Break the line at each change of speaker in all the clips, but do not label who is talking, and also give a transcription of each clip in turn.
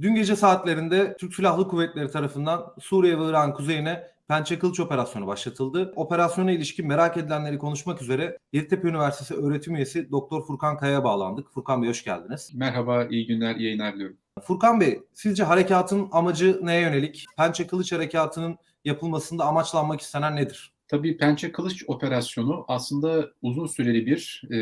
Dün gece saatlerinde Türk Silahlı Kuvvetleri tarafından Suriye ve Irak'ın kuzeyine Pençe Kılıç Operasyonu başlatıldı. Operasyona ilişkin merak edilenleri konuşmak üzere Yeditepe Üniversitesi öğretim üyesi Doktor Furkan Kaya'ya bağlandık. Furkan Bey hoş geldiniz.
Merhaba, iyi günler, iyi yayınlar diliyorum.
Furkan Bey, sizce harekatın amacı neye yönelik? Pençe Kılıç Harekatı'nın yapılmasında amaçlanmak istenen nedir?
Tabii Pençe Kılıç operasyonu aslında uzun süreli bir e,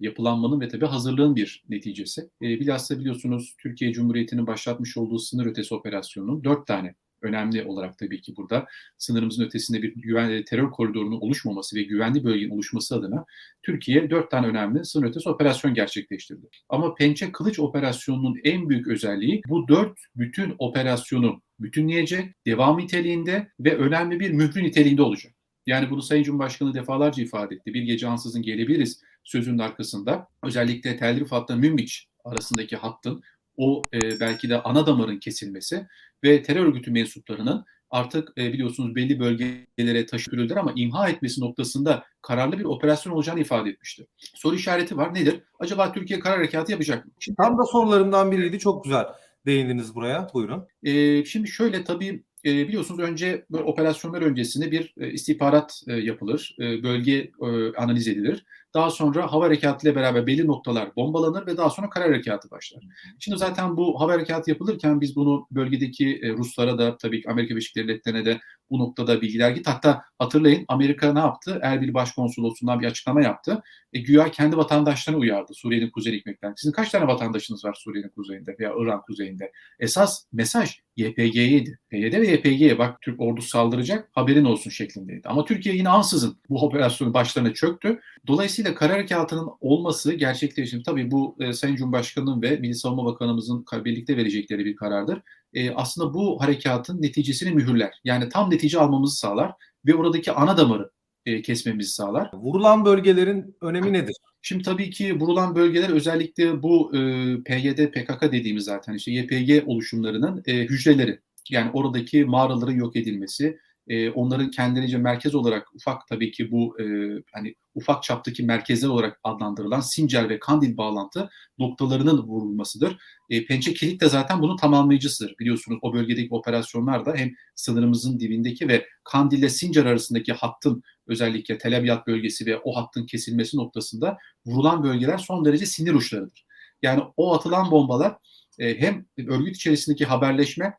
yapılanmanın ve tabii hazırlığın bir neticesi. E, bilhassa biliyorsunuz Türkiye Cumhuriyeti'nin başlatmış olduğu sınır ötesi operasyonunun dört tane önemli olarak tabii ki burada sınırımızın ötesinde bir güven, terör koridorunun oluşmaması ve güvenli bölgenin oluşması adına Türkiye dört tane önemli sınır ötesi operasyon gerçekleştirdi. Ama Pençe Kılıç operasyonunun en büyük özelliği bu dört bütün operasyonu bütünleyecek, devam niteliğinde ve önemli bir mührü niteliğinde olacak. Yani bunu Sayın Cumhurbaşkanı defalarca ifade etti. Bir gece ansızın gelebiliriz sözünün arkasında. Özellikle Tel Aviv hattı Münbiç arasındaki hattın o e, belki de ana damarın kesilmesi ve terör örgütü mensuplarının artık e, biliyorsunuz belli bölgelere taşıtılırlar ama imha etmesi noktasında kararlı bir operasyon olacağını ifade etmişti. Soru işareti var. Nedir? Acaba Türkiye karar harekatı yapacak mı?
Şimdi, Tam da sorularımdan biriydi. Çok güzel değindiniz buraya. Buyurun.
E, şimdi şöyle tabii e, biliyorsunuz önce böyle operasyonlar öncesinde bir e, istihbarat e, yapılır, e, bölge e, analiz edilir. Daha sonra hava harekatı ile beraber belli noktalar bombalanır ve daha sonra kara harekatı başlar. Şimdi zaten bu hava harekatı yapılırken biz bunu bölgedeki e, Ruslara da tabii ki Amerika Birleşik Devletleri'ne de bu noktada bilgiler git. Hatta hatırlayın Amerika ne yaptı? Erbil Başkonsolosluğundan bir açıklama yaptı. E, güya kendi vatandaşlarını uyardı Suriye'nin kuzey hikmetten. Sizin kaç tane vatandaşınız var Suriye'nin kuzeyinde veya İran kuzeyinde? Esas mesaj YPG'ydi. PYD ve YPG'ye bak Türk ordusu saldıracak haberin olsun şeklindeydi. Ama Türkiye yine ansızın bu operasyonu başlarına çöktü. Dolayısıyla kara harekatının olması gerçekleşim tabii bu e, Sayın Cumhurbaşkanı'nın ve Milli Savunma Bakanımızın birlikte verecekleri bir karardır. E, aslında bu harekatın neticesini mühürler. Yani tam netice almamızı sağlar ve oradaki ana damarı e, kesmemizi sağlar.
Vurulan bölgelerin önemi nedir?
Şimdi tabii ki vurulan bölgeler özellikle bu e, PYD, PKK dediğimiz zaten işte YPG oluşumlarının e, hücreleri. Yani oradaki mağaraların yok edilmesi, e, onların kendilerince merkez olarak ufak tabii ki bu e, hani ufak çaptaki merkezler olarak adlandırılan Sincar ve Kandil bağlantı noktalarının vurulmasıdır. E, Pençe Kilit de zaten bunun tamamlayıcısıdır. Biliyorsunuz o bölgedeki operasyonlar da hem sınırımızın dibindeki ve Kandil ile Sincar arasındaki hattın özellikle Tel Abyad bölgesi ve o hattın kesilmesi noktasında vurulan bölgeler son derece sinir uçlarıdır. Yani o atılan bombalar e, hem örgüt içerisindeki haberleşme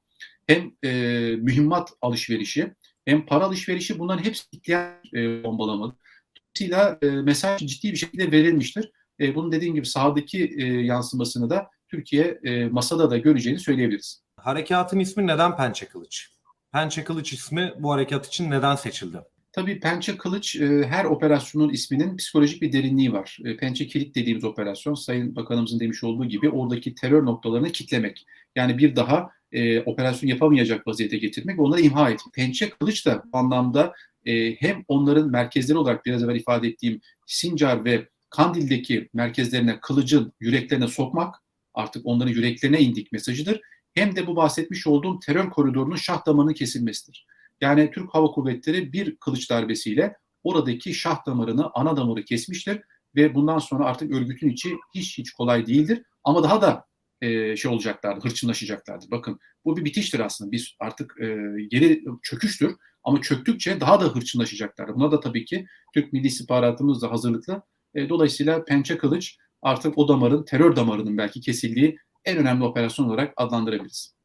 hem e, mühimmat alışverişi hem para alışverişi bunların hepsi ihtiyaç e, bombalamalı. Dolayısıyla e, mesaj ciddi bir şekilde verilmiştir. E, bunun dediğim gibi sahadaki e, yansımasını da Türkiye e, masada da göreceğini söyleyebiliriz.
Harekatın ismi neden Pençe Kılıç? Pençe Kılıç ismi bu harekat için neden seçildi?
Tabii Pençe Kılıç e, her operasyonun isminin psikolojik bir derinliği var. E, Pençe Kilit dediğimiz operasyon Sayın Bakanımızın demiş olduğu gibi oradaki terör noktalarını kitlemek. Yani bir daha e, operasyon yapamayacak vaziyete getirmek, onları imha etmek. Pençe Kılıç da bu anlamda e, hem onların merkezleri olarak biraz evvel ifade ettiğim Sincar ve Kandil'deki merkezlerine kılıcın yüreklerine sokmak, artık onların yüreklerine indik mesajıdır. Hem de bu bahsetmiş olduğum terör koridorunun şah damarının kesilmesidir. Yani Türk Hava Kuvvetleri bir kılıç darbesiyle oradaki şah damarını, ana damarı kesmiştir ve bundan sonra artık örgütün içi hiç hiç kolay değildir. Ama daha da e, şey olacaklardı, hırçınlaşacaklardı. Bakın bu bir bitiştir aslında. Biz artık e, geri çöküştür ama çöktükçe daha da hırçınlaşacaklardı. Buna da tabii ki Türk Milli İstihbaratımız da hazırlıklı. E, dolayısıyla Pençe Kılıç artık o damarın, terör damarının belki kesildiği en önemli operasyon olarak adlandırabiliriz.